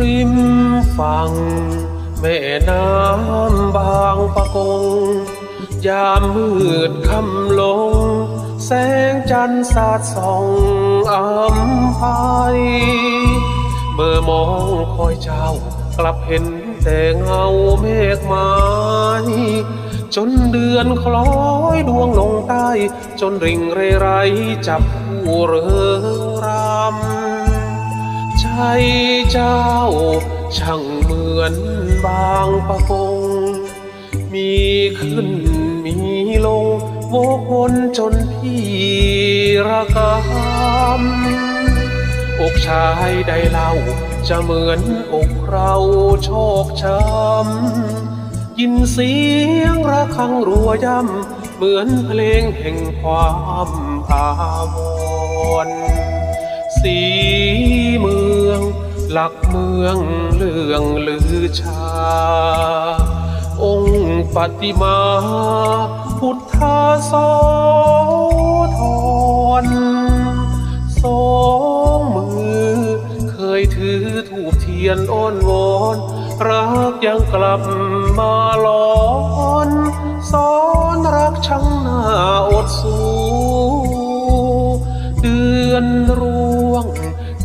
ริมฝั่งแม่น้ำบางปะกง ยามมืดค่ำลง แสงจันทร์สาดส่องอำไพเมื่อมองคอยเจ้ากลับเห็นแต่เงาเมฆไม้จนเดือนคล้อยดวงลงใต้ จนริ่งเรไรจับผู้เริงรำ ใจเจ้า ช่างเหมือนบางประกง มีขึ้นมีลงโวกวนจนพี่ระกำอกชายใดเล่าจะเหมือนอกเราโชคช้ำยินเสียงระฆังรัวย่ำเหมือนเพลงแห่งความอาวรณ์ สีเมือง หลักเมืองเรื่องลือชา องค์ปฏิมา พุทธาโสธรสองมือ เคยถือถูกเทียนอ้อนวอนรักยังกลับมาหลอนสอนรักช่างหน้าอดสู้เดือนร่วง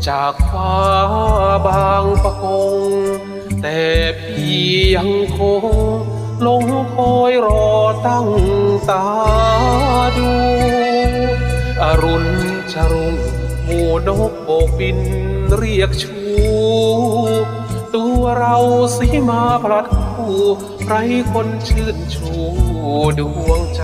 จากฟ้าบางประกง แต่พี่ยังคงหลงคอยรอตั้งตาดู อรุณชรุงหมู่นกโบกบินเรียกชู ตัวเราสีมาพลัดคู่ไรคนชื่นชูดวงใจ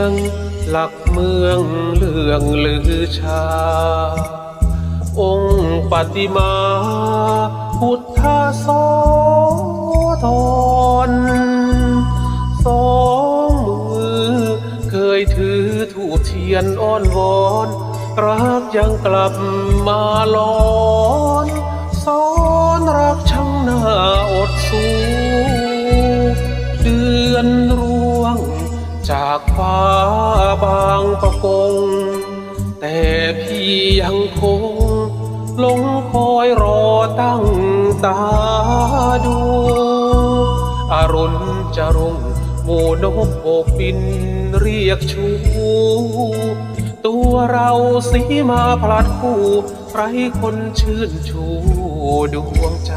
องหลักเมืองเรื่องลือชา องค์ปฏิมา พุทธาโสธรสองมือ เคยถือถูกเทียนอ้อนวอน รักยังกลับมาหลอนสอนรักช่างหน่าอดสู้เดือนร่วงจากฟ้าบางประกง แต่พี่ยังคงหลงคอยรอตั้งตาดูอรุณจะรุ่งหมู่นกโบกบินเรียกชู ตัวเราสีมาพลัดคู่ ไรคนชื่นชูดวงใจ